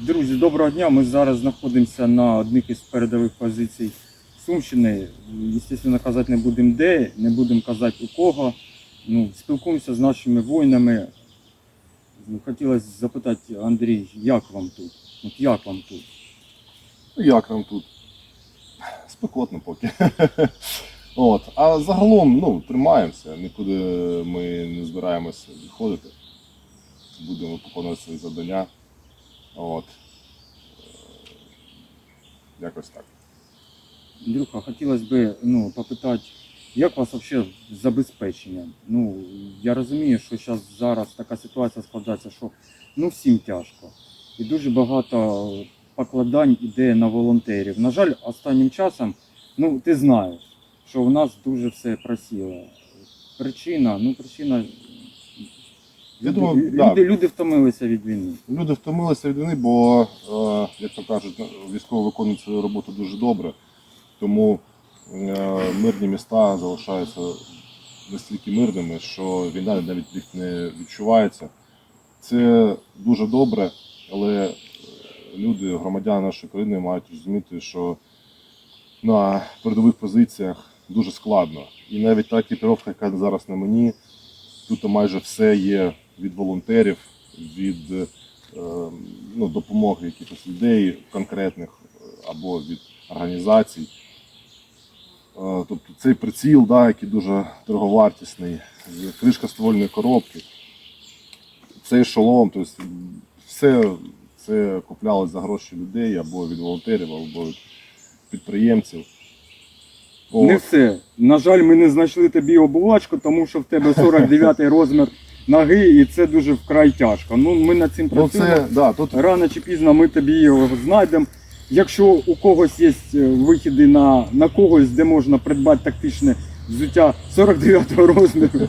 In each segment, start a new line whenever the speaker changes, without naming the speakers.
Друзі, доброго дня. Ми зараз знаходимося на одних із передових позицій Сумщини. Звісно, казати не будемо де, не будемо казати у кого. Ну, спілкуємося з нашими воїнами. Ну, Хотілося запитати, Андрій, як вам тут? От як вам тут?
Ну, Як нам тут? Спекотно поки. От. А загалом ну, тримаємося, нікуди ми не збираємося відходити. Будемо виконувати свої завдання. От. Е, Якось так.
Андрюха, хотілося б ну, попитати, як у вас взагалі з забезпеченням? Ну, я розумію, що зараз, зараз така ситуація складається, що ну, всім тяжко. І дуже багато покладань іде на волонтерів. На жаль, останнім часом, ну, ти знаєш, що у нас дуже все просіло. Причина, ну, причина.
Я
Люди,
думаю,
люди,
да.
люди втомилися від війни.
Люди втомилися від війни, бо, е, як то кажуть, військово виконують свою роботу дуже добре. Тому е, мирні міста залишаються настільки мирними, що війна навіть їх не відчувається. Це дуже добре, але люди, громадяни нашої країни мають розуміти, що на передових позиціях дуже складно. І навіть та екіпіровка, яка зараз на мені, тут майже все є від волонтерів, від е, ну, допомоги якихось людей конкретних е, або від організацій. Е, Тобто цей приціл, да, який дуже дороговартісний, кришка ствольної коробки, цей шолом, тобто все це куплялось за гроші людей або від волонтерів, або від підприємців.
Не все. На жаль, ми не знайшли тобі обувачку, тому що в тебе 49 розмір ноги, і це дуже вкрай тяжко. Ну, ми над цим
Ну,
працюємо.
це, да, тут
Рано чи пізно ми тобі його знайдемо. Якщо у когось є е, вихіди на, на когось, де можна придбати тактичне взуття 49-го розміру,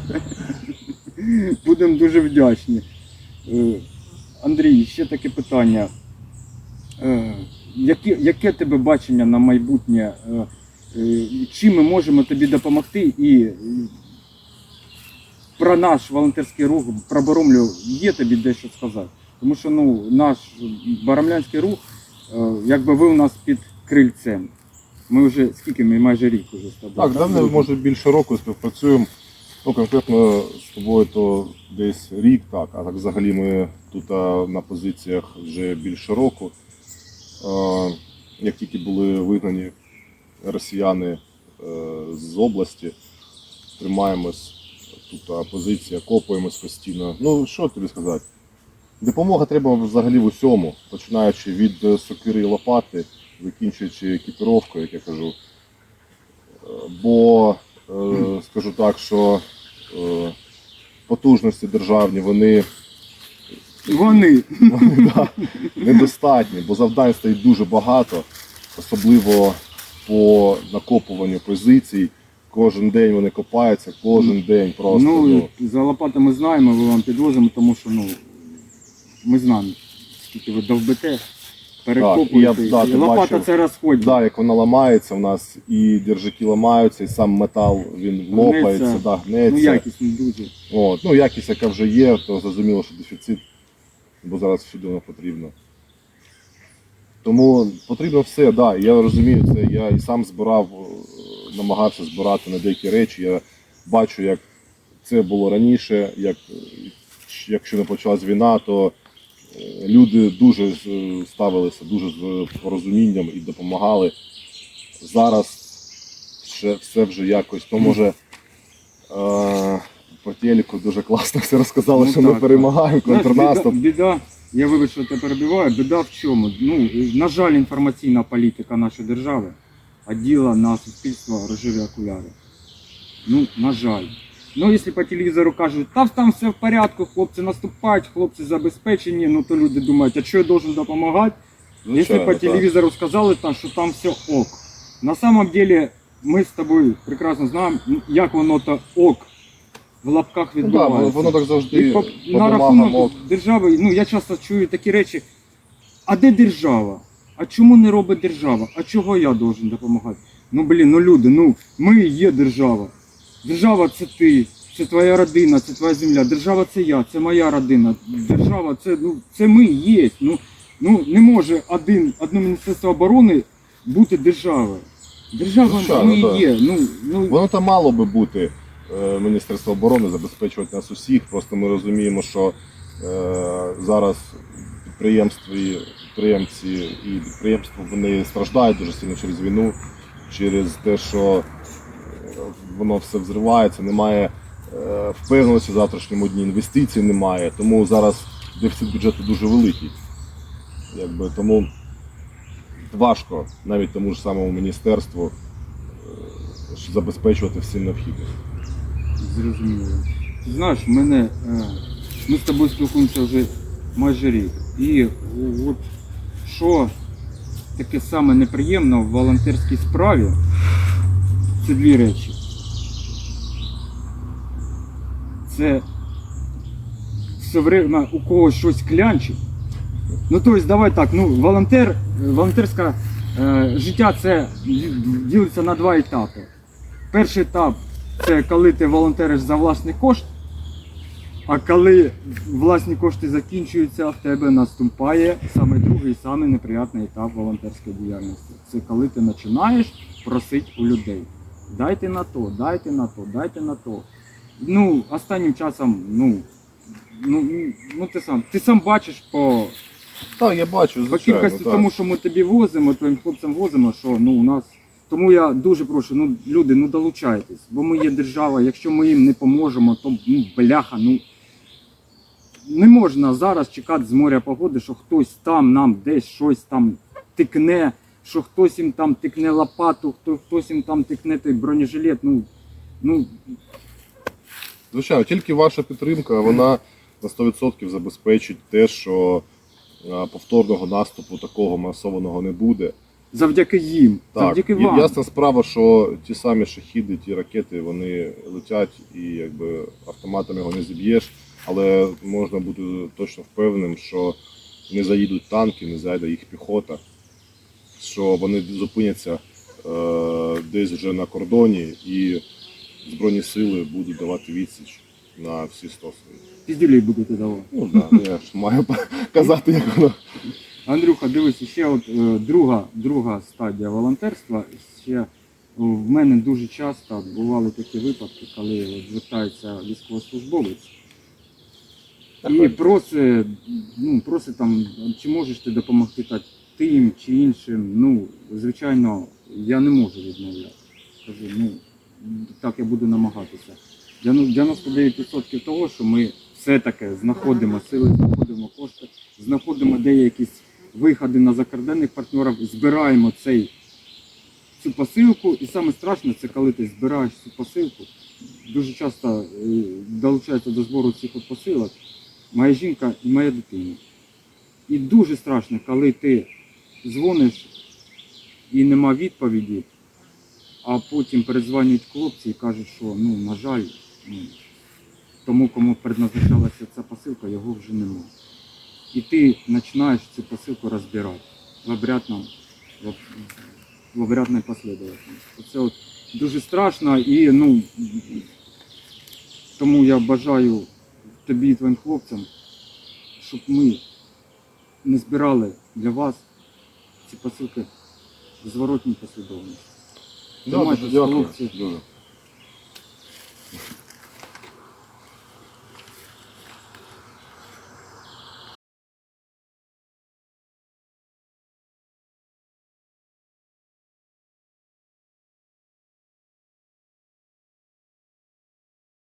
будемо дуже вдячні. Е, Андрій, ще таке питання. Е, Яке, яке тебе бачення на майбутнє? Чим ми можемо тобі допомогти? І про наш волонтерський рух, про Боромлю є тобі дещо сказати? Тому що ну, наш барамлянський рух, е, якби ви у нас під крильцем. Ми вже скільки ми майже рік уже з тобою.
Так, давно, може більше року співпрацюємо. Ну, конкретно з тобою то десь рік, так, а так взагалі ми тут на позиціях вже більше року. Е, Як тільки були вигнані росіяни е, з області, тримаємось тут позиція, копаємось постійно. Ну, що тобі сказати? Допомога треба взагалі в усьому, починаючи від е, сокири і лопати, закінчуючи екіпіровкою, як я кажу. Е, Бо е, скажу так, що потужності державні вони,
Вони.
вони да, недостатні, бо завдань стоїть дуже багато, особливо по накопуванню позицій. Кожен день вони копаються, кожен день просто.
ну,
Ну,
за лопатами знаємо, ми вам підвозимо, тому що ну, ми знаємо, скільки ви довбите, перекопуєте.
і я, да,
і лопата
бачив.
це розходить.
да, як вона ламається, у нас і держаки ламаються, і сам метал він лопається,
Гнеться.
да, гнеться.
Ну, якісно дуже.
От, ну, якість, яка вже є, то зрозуміло, що дефіцит, бо зараз всюди воно потрібно. Тому потрібно все, так. Да, я розумію це. Я і сам збирав, намагався збирати на деякі речі. Я бачу, як це було раніше, як, якщо не почалась війна, то е, люди дуже ставилися дуже з порозумінням і допомагали. Зараз ще все вже якось, то може. Е, по телеку дуже класно все розказали,
Ну,
що
так,
ми перемагаємо контрнаступ.
Біда, біда, я вибач, що тебе перебиваю, біда в чому? Ну, на жаль, інформаційна політика нашої держави оділа на суспільство рожеві окуляри. Ну, на жаль. Ну, якщо по телевізору кажуть, та там все в порядку, хлопці наступають, хлопці забезпечені, ну то люди думають, а що я должен допомагати? Если
Звичайно,
по
так.
телевизору сказали, там, що там все ок. На самом деле ми з тобою прекрасно знаємо, як воно то ок в лапках
Ну, да, воно так завжди
по,
по
на рахунок
ок.
держави, ну я часто чую такі речі. А де держава? А чому не робить держава? А чого я должен допомагати? Ну блін, ну люди, ну ми є держава. Держава це ти, це твоя родина, це твоя земля. Держава це я, це моя родина. Держава це, ну, це ми є. Ну, Ну, не може один, одне Міністерство оборони бути державою. Держава
Звичайно,
ми і є. Ну, ну,
Воно там мало би бути е, Міністерство оборони, забезпечувати нас усіх. Просто ми розуміємо, що е, зараз підприємства, і- підприємці і підприємства вони страждають дуже сильно через війну, через те, що е, воно все взривається, немає е, впевненості в завтрашньому дні, інвестицій немає. Тому зараз дефіцит бюджету дуже великий. Якби, тому важко навіть тому ж самому міністерству е, забезпечувати всім необхідним.
Зрозуміло. Ти знаєш, мене ми з тобою спілкуємося вже майже рік. І от що таке саме неприємно в волонтерській справі, це дві речі. Це все время у когось щось клянчить. Ну, тобто, давай так, ну, волонтер, волонтерське е, життя це ділиться на два етапи. Перший етап це коли ти волонтериш за власний кошт, а коли власні кошти закінчуються, в тебе наступає саме другий, саме неприятний етап волонтерської діяльності. Це коли ти починаєш просити у людей. Дайте на то, дайте на то, дайте на то. Ну, останнім часом, ну, ну, ну ти сам, ти сам бачиш по,
Так, я бачу,
по
звичайно.
кількості
так.
тому, що ми тобі возимо, твоїм хлопцям возимо, що ну у нас. Тому я дуже прошу, ну люди, ну долучайтесь, бо ми є держава. Якщо ми їм не поможемо, то ну бляха, ну не можна зараз чекати з моря погоди, що хтось там нам десь щось там тикне, що хтось їм там тикне лопату, хто хтось їм там тикне той бронежилет. Ну ну
Звичайно, тільки ваша підтримка, вона на 100% забезпечить те, що повторного наступу такого масованого не буде.
завдяки їм,
Так,
завдяки
і
вам.
ясна справа, що ті самі шахіди, ті ракети, вони летять і якби автоматом його не зіб'єш, але можна бути точно впевненим, що не заїдуть танки, не зайде їх піхота, що вони зупиняться е, десь вже на кордоні і Збройні сили будуть давати відсіч на всі стоси.
Піздюлей будете давати.
Ну так, да, я ж маю казати, як воно.
Андрюха, дивись, ще от е, друга, друга стадія волонтерства. Ще е, в мене дуже часто бували такі випадки, коли звертається військовослужбовець і просить, ну, просить там, чи можеш ти допомогти та- тим чи іншим. Ну, звичайно, я не можу відмовляти. Кажу, ну, так я буду намагатися. Дев'яно- 99% того, що ми все-таки знаходимо сили, знаходимо кошти, знаходимо деякі виходи на закордонних партнерів, збираємо цей, цю посилку. І саме страшне, це коли ти збираєш цю посилку. Дуже часто е, долучається до збору цих посилок моя жінка і моя дитина. І дуже страшно, коли ти дзвониш і нема відповіді, а потім передзвонюють хлопці і кажуть, що ну, на жаль, ну, тому, кому предназначалася ця посилка, його вже нема. І ти починаєш цю посилку розбирати в обрядному, в, обрядній послідовності. Це дуже страшно і ну, тому я бажаю тобі і твоїм хлопцям, щоб ми не збирали для вас ці посилки в зворотній послідовності.
Дякую. Дякую.